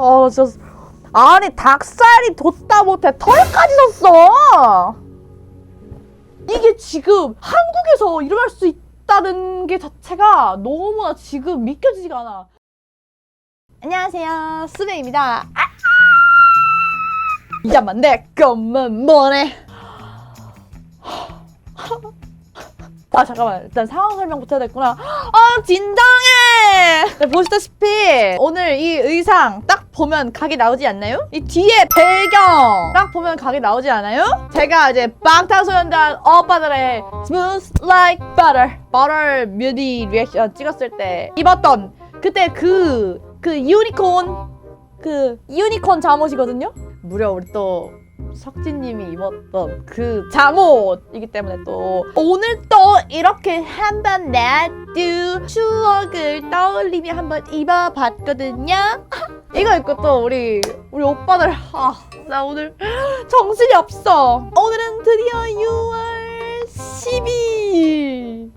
아 진짜 아니 닭살이 돋다 못해 털까지 섰어. 이게 지금 한국에서 일어날 수 있다는 게 자체가 너무나 지금 믿겨지지가 않아. 안녕하세요 수배입니다. 아! 이자만 내 것만 뭐네. 아 잠깐만 일단 상황 설명부터 해야 됐구나 아 진정해 네, 보시다시피 오늘 이 의상 딱 보면 각이 나오지 않나요? 이 뒤에 배경 딱 보면 각이 나오지 않아요? 제가 이제 방탄소년단 오빠들의 Smooth Like Butter Butter 뮤비 리액션 찍었을 때 입었던 그때 그 그 유니콘 그 유니콘 잠옷이거든요 무려 우리 또 석진님이 입었던 그 잠옷이기 때문에 또 오늘 또 이렇게 한번 나도 추억을 떠올리며 한번 입어봤거든요. 이거 입고 또 우리 우리 오빠들 아나 오늘 정신이 없어. 오늘은 드디어 6월 10일.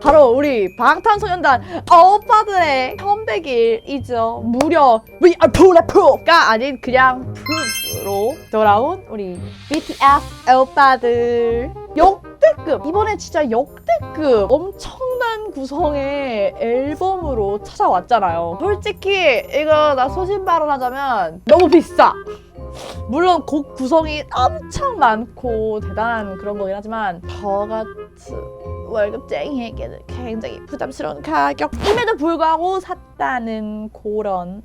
바로 우리 방탄소년단 오빠들의 컴백일이죠. 무려 We are Proof!가 아닌 그냥 Proof로 돌아온 우리 BTS 오빠들. 역대급! 이번에 진짜 역대급 엄청난 구성의 앨범으로 찾아왔잖아요. 솔직히 이거 나 소신 발언하자면 너무 비싸! 물론 곡 구성이 엄청 많고 대단한 그런 거긴 하지만 저같이 월급쟁이에게는 굉장히 부담스러운 가격임에도 불구하고 샀다는 그런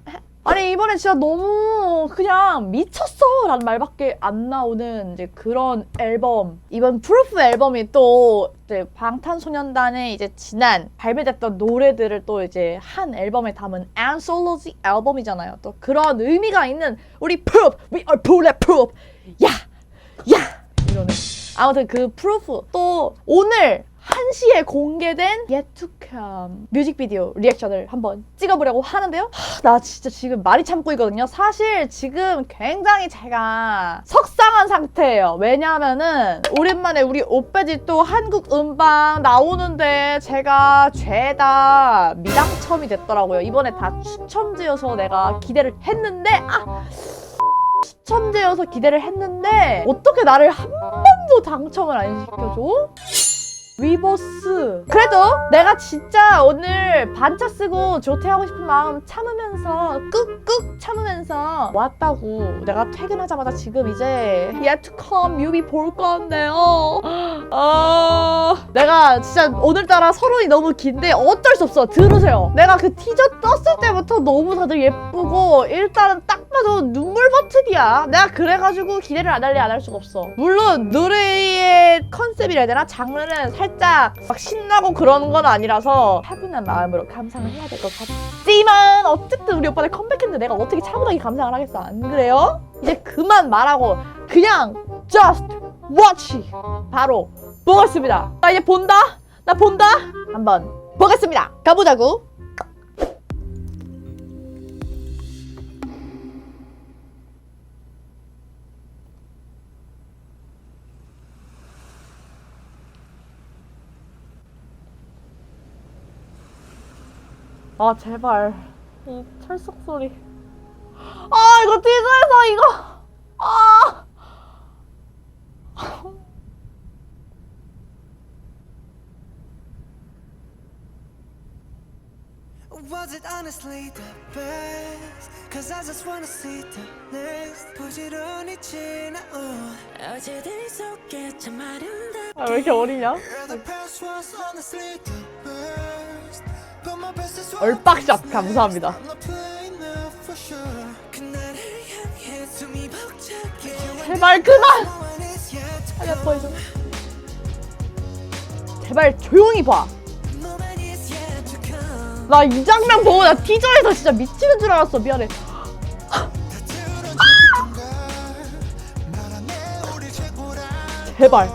아니 이번에 진짜 너무 그냥 미쳤어! 라는 말밖에 안 나오는 이제 그런 앨범. 이번 프루프 앨범이 또 이제 방탄소년단의 이제 지난 발매됐던 노래들을 또 이제 한 앨범에 담은 안솔로지 앨범이잖아요. 또 그런 의미가 있는 우리 프루프 We are bulletproof 야! 야! 이러는. 아무튼 그 프루프 또 오늘 1시에 공개된 Yet to Come 뮤직비디오 리액션을 한번 찍어보려고 하는데요. 하, 나 진짜 지금 말이 참고 있거든요. 사실 지금 굉장히 제가 석상한 상태예요. 왜냐하면은 오랜만에 우리 오빠지 또 한국 음방 나오는데 제가 죄다 미당첨이 됐더라고요. 이번에 다 추첨제여서 내가 기대를 했는데 아 추첨제여서 기대를 했는데 어떻게 나를 한 번도 당첨을 안 시켜줘? 위버스. 그래도 내가 진짜 오늘 반차 쓰고 조퇴하고 싶은 마음 참으면서 꾹꾹 참으면서 왔다고. 내가 퇴근하자마자 지금 이제 Yet to Come 뮤비 볼 건데요. 아 내가 진짜 오늘따라 서론이 너무 긴데 어쩔 수 없어. 들으세요. 내가 그 티저 떴을 때부터 너무 다들 예쁘고 일단은 딱 봐도 눈물 버튼이야. 내가 그래가지고 기대를 안 할래 안 할 수가 없어. 물론 노래의 컨셉이라 해야 되나? 장르는 살짝 막 신나고 그런 건 아니라서 차분한 마음으로 감상을 해야 될 것 같지만 어쨌든 우리 오빠들 컴백했는데 내가 어떻게 차분하게 감상을 하겠어? 안 그래요? 이제 그만 말하고 그냥 just watch 바로 보겠습니다. 나 이제 본다? 나 본다? 한번 보겠습니다. 가보자고 아 제발 이 철석 소리 아 이거 티저에서 이거 아 Was it honestly the best? Cause I just wanna see the next 부지런히 지나온 어제들 속에 참 아름다운 아, 왜 이렇게 어리냐? The past was honestly the 얼빡샷 감사합니다. 제발 그만! 하냐 보여줘. 제발 조용히 봐. 나 이 장면 보고 나 티저에서 진짜 미치는 줄 알았어. 미안해. 제발.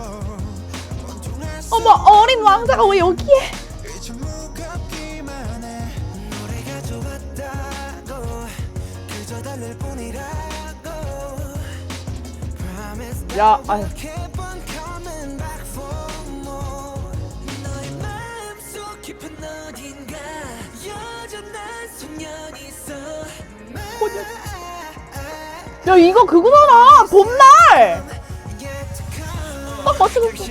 어머 어린 왕자가 왜 여기에 말 뭐냐? 야 이거 그거잖아 봄날. 딱 맞추고 있어.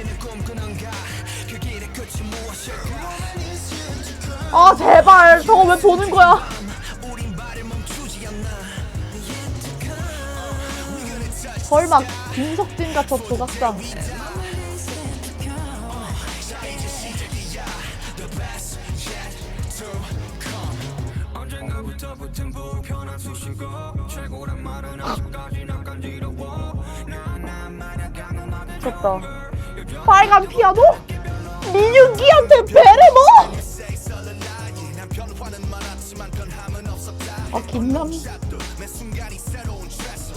아 제발 저거 왜 보는 거야? 설마 김석진과 저 조각상 미쳤다 빨간 피아노? 민윤기한테 배를 뭐? 아 김남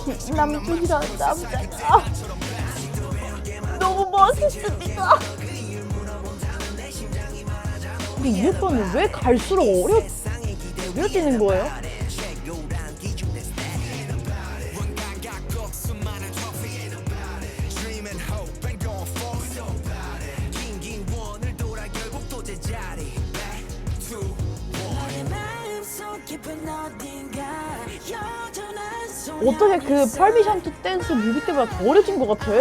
김남준이라는 남자가 너무 멋있습니다 근데 이 오빠는 왜 갈수록 어려 어려지는 거예요? 깊은 여전한 어떻게 그 퍼미션 투 댄스 뮤비 때보다 더 어려진 것 같아.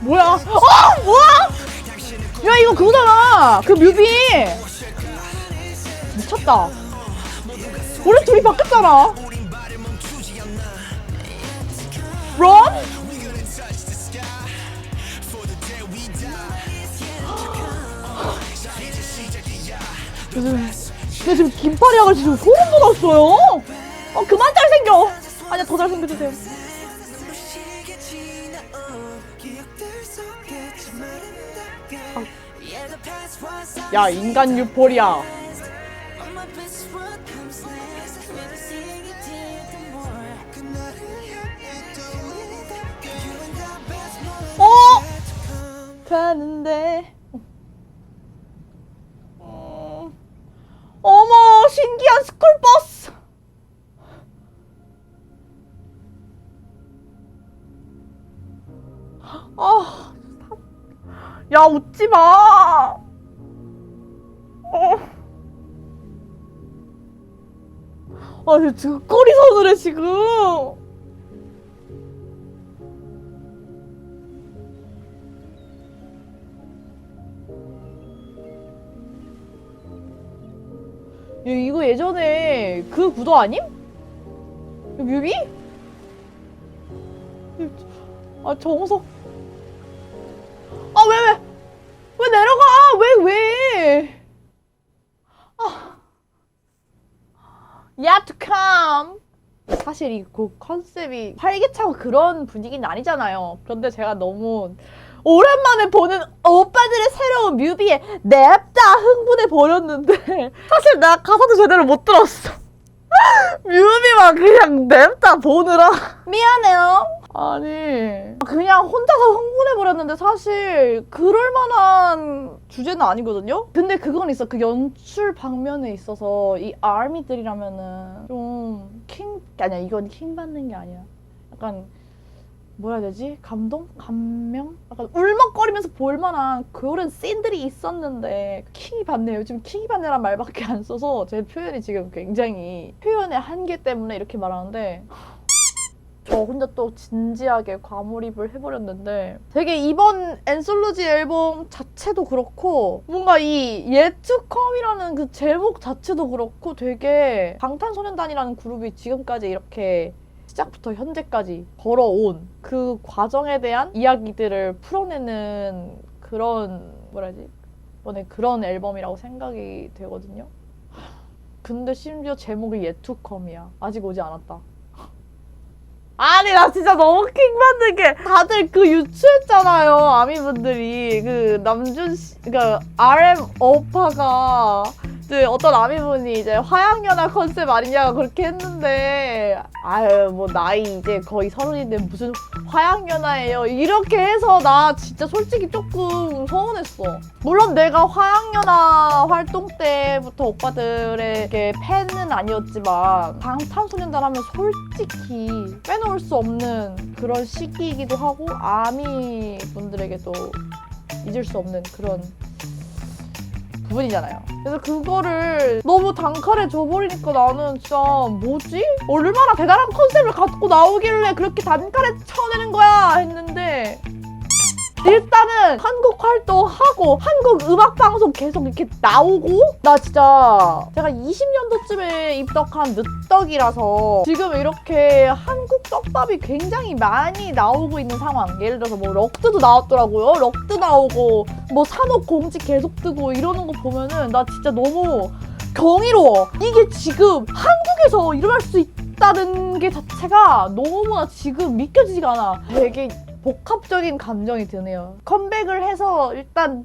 뭐야? 아 뭐야? 야 이거 그거잖아. 그 뮤비. 미쳤다. 우리 둘이 바뀌었잖아. 런? 요 즘나 지금 긴팔이 약을 지금 소름 돋았어요. 어 그만 잘생겨. 아니야 더 잘생겨주세요. was 야 인간 my best what comes next We'll see it till the more 그날을 향해 또 우리답게 You and the best moment 어? yet to come 가는데. 어. 어머 신기한 스쿨버스. 아, 야 웃지 마. 어. 아, 지금 꼬리 서늘해 지금. 예전에 그 구도 아님? 야, 뮤비? 아 정석 아 왜 왜 왜 내려가 왜 왜? 아 Yet to come 사실 이 곡 컨셉이 활기차고 그런 분위기는 아니잖아요 그런데 제가 너무 오랜만에 보는 오빠들의 새로운 뮤비에 냅다 흥분해 버렸는데 사실 나 가사도 제대로 못 들었어. 뮤비만 그냥 냅다 보느라 미안해요. 아니 그냥 혼자서 흥분해 버렸는데 사실 그럴 만한 주제는 아니거든요. 근데 그건 있어 그 연출 방면에 있어서 이 아미들이라면은 좀 킹 아니야 이건 킹 받는 게 아니야. 약간 뭐라 해야 되지? 감동? 감명? 약간 울먹거리면서 볼만한 그런 씬들이 있었는데 킹이 받네요. 요즘 킹이 받네란 말밖에 안 써서 제 표현이 지금 굉장히 표현의 한계 때문에 이렇게 말하는데 저 혼자 또 진지하게 과몰입을 해버렸는데 되게 이번 엔솔로지 앨범 자체도 그렇고 뭔가 이 예투컴이라는 그 제목 자체도 그렇고 되게 방탄소년단이라는 그룹이 지금까지 이렇게 시작부터 현재까지 걸어온 그 과정에 대한 이야기들을 풀어내는 그런 뭐라 해야지 이번에 그런 앨범이라고 생각이 되거든요. 근데 심지어 제목이 예투컴이야. 아직 오지 않았다. 아니 나 진짜 너무 킹받는 게 다들 그 유추했잖아요 아미분들이 그 남준 씨 그러니까 RM 오빠가 이제 어떤 아미분이 이제 화양연화 컨셉 아니냐고 그렇게 했는데 아유 뭐 나이 이제 거의 서른인데 무슨 화양연화예요? 이렇게 해서 나 진짜 솔직히 조금 서운했어. 물론 내가 화양연화 활동 때부터 오빠들에게 팬은 아니었지만 방탄소년단 하면 솔직히 빼놓을 수 없는 그런 시기이기도 하고 아미 분들에게도 잊을 수 없는 그런 부분이잖아요. 그래서 그거를 너무 단칼에 줘버리니까 나는 진짜 뭐지? 얼마나 대단한 컨셉을 갖고 나오길래 그렇게 단칼에 쳐내는 거야 했는데 일단은 한국 활동하고 한국 음악 방송 계속 이렇게 나오고 나 진짜 제가 20년도쯤에 입덕한 늦덕이라서 지금 이렇게 한국 떡밥이 굉장히 많이 나오고 있는 상황. 예를 들어서 뭐 럭드도 나왔더라고요. 럭드 나오고 뭐 산업 공지 계속 뜨고 이러는 거 보면은 나 진짜 너무 경이로워. 이게 지금 한국에서 일어날 수 있다는 게 자체가 너무나 지금 믿겨지지가 않아. 되게 복합적인 감정이 드네요. 컴백을 해서 일단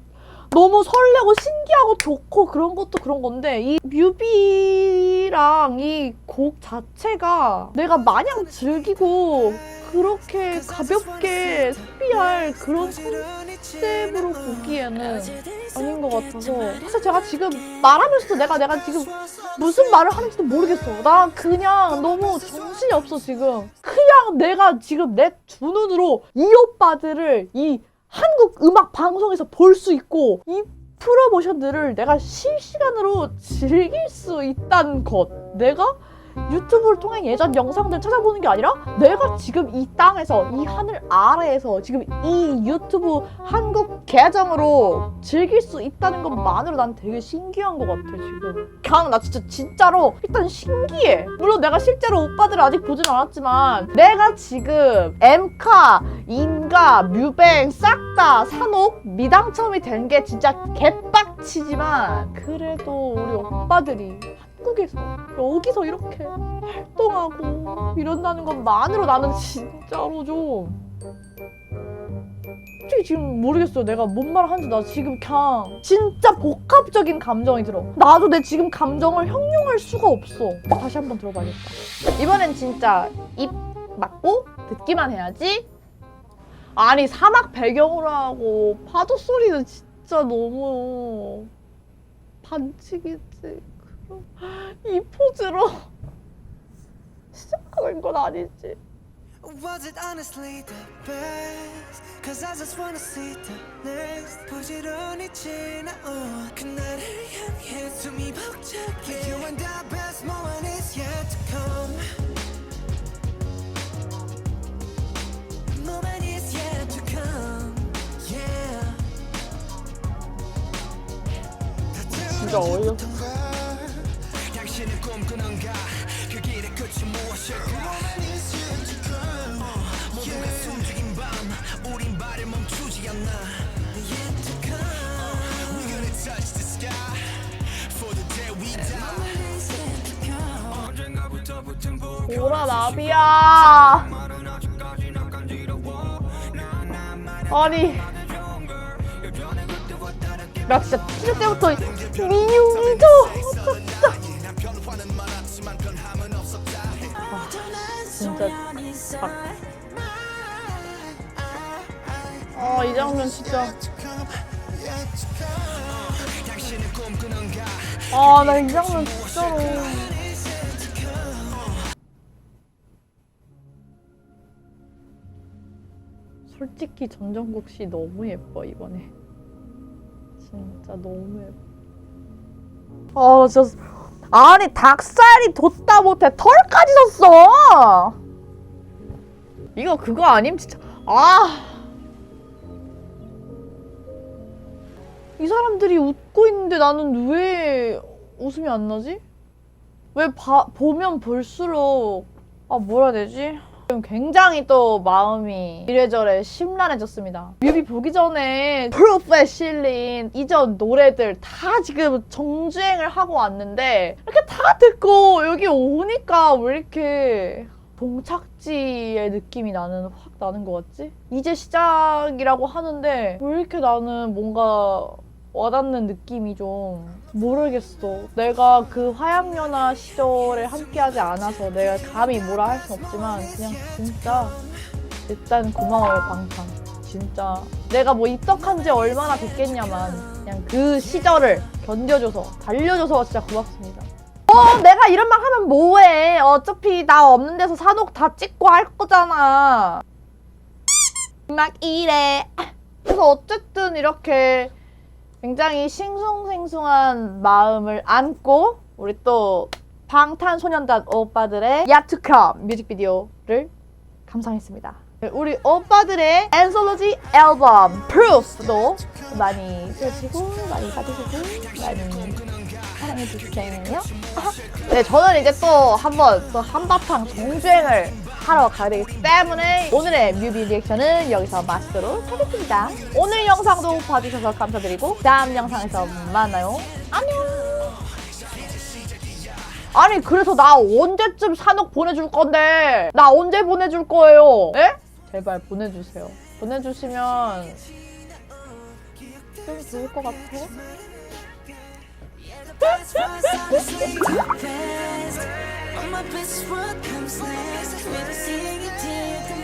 너무 설레고 신기하고 좋고 그런 것도 그런 건데 이 뮤비랑 이 곡 자체가 내가 마냥 즐기고 그렇게 가볍게 소비할 그런 컨셉으로 보기에는 아닌 것 같아서 사실 제가 지금 말하면서도 내가 내가 지금 무슨 말을 하는지도 모르겠어. 나 그냥 너무 정신이 없어 지금. 그냥 내가 지금 내 두 눈으로 이 오빠들을 이 한국 음악 방송에서 볼 수 있고 이 프로모션들을 내가 실시간으로 즐길 수 있다는 것. 내가 유튜브를 통해 예전 영상들 찾아보는 게 아니라 내가 지금 이 땅에서 이 하늘 아래에서 지금 이 유튜브 한국 계정으로 즐길 수 있다는 것만으로 난 되게 신기한 것 같아 지금. 그냥 나 진짜 진짜로 일단 신기해. 물론 내가 실제로 오빠들을 아직 보진 않았지만 내가 지금 엠카, 인가, 뮤뱅 싹 다 산옥 미당첨이 된 게 진짜 개빡치지만 그래도 우리 오빠들이 한국에서 여기서 이렇게 활동하고 이런다는 것만으로 나는 진짜로 좀 솔직히 지금 모르겠어요. 내가 뭔 말을 하는지 나 지금 그냥 진짜 복합적인 감정이 들어. 나도 내 지금 감정을 형용할 수가 없어. 다시 한번 들어봐야겠다. 이번엔 진짜 입 막고 듣기만 해야지. 아니 사막 배경으로 하고 파도 소리는 진짜 너무 반칙이지. 이 포즈로 시작하는 건 아니지. Was it honestly the best? Cause I just wanna see the next 부지런히 지나온 그날을 향해 숨이 벅차게 You and the best moment is yet to come Moment is yet to come Yeah 진짜 어이없어. 꿈꾸는가? 그 길의 끝이 무엇일까? 모두가 숨죽인 밤. 우린 발을 멈추지 않나. Yet to come We're gonna touch the sky. For the day we die. 언젠가부터 붙은 복 오라 나비야. 아니. 나 진짜 티를 때부터 미유미죠. 진짜. 진짜. 아, 이 장면 진짜. 아, 나 이 장면 진짜로. 솔직히 전정국 씨 너무 예뻐 이번에. 진짜 너무 예뻐. 아, 나 진짜 아니 닭살이 돋다 못해 털까지 졌어. 이거 그거 아님 진짜. 아. 이 사람들이 웃고 있는데 나는 왜 웃음이 안 나지? 왜 봐, 보면 볼수록 아 뭐라 해야 되지? 지금 굉장히 또 마음이 이래저래 심란해졌습니다. 뮤비 보기 전에 프로프에 실린 이전 노래들 다 지금 정주행을 하고 왔는데 이렇게 다 듣고 여기 오니까 왜 이렇게 봉착지의 느낌이 나는 확 나는 것 같지? 이제 시작이라고 하는데 왜 이렇게 나는 뭔가 와닿는 느낌이 좀 모르겠어. 내가 그 화양연화 시절에 함께하지 않아서 내가 감히 뭐라 할 순 없지만 그냥 진짜 일단 고마워요 방탄. 진짜 내가 뭐 입덕한 지 얼마나 됐겠냐만 그냥 그 시절을 견뎌줘서 달려줘서 진짜 고맙습니다. 어 내가 이런 말 하면 뭐해 어차피 나 없는 데서 산옥 다 찍고 할 거잖아 막 이래 그래서 어쨌든 이렇게 굉장히 싱숭생숭한 마음을 안고 우리 또 방탄소년단 오빠들의 야투컴 뮤직비디오를 감상했습니다. 우리 오빠들의 앤솔로지 앨범 프루스도 많이 들으시고 많이 받으시고 많이 해 주세요. 네, 저는 이제 또 한번 또 한바탕 정주행을 하러 가야 되기 때문에 오늘의 뮤비 리액션은 여기서 마치도록 하겠습니다. 오늘 영상도 봐주셔서 감사드리고 다음 영상에서 만나요. 안녕. 아니 그래서 나 언제쯤 산옥 보내줄 건데 나 언제 보내줄 거예요? 에? 제발 보내주세요. 보내주시면 좀 좋을 것 같아요. That's honestly the best. On my best, what comes next? Maybe seeing you take the